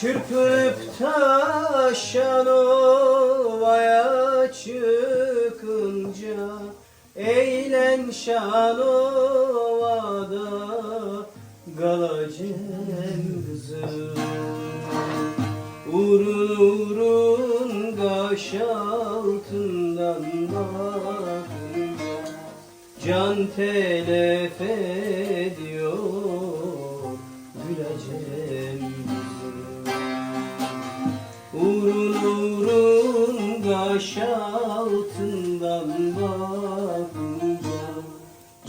Çırpınıp taşan ovaya çıkınca Eğlen şan ovada galacem kızım. Urun urun kaş altından bakınca Can telef ediyor güleceğim kaş altından bakınca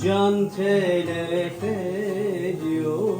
Can telef ediyor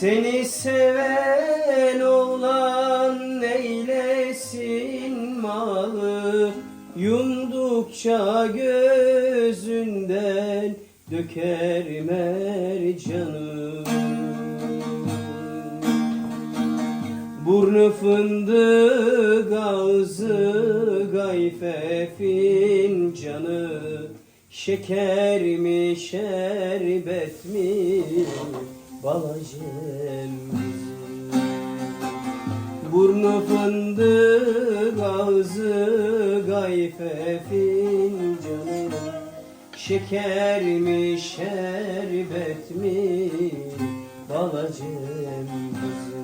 Seni seven olan neylesin malı? Yumdukça gözünden döker mercanı Burnu fındık ağzı gayfe fincanı Şeker mi şerbet mi kızım Burnu fındık ağzı gayfe fincanı. Şeker mi şerbet mi balacem kızım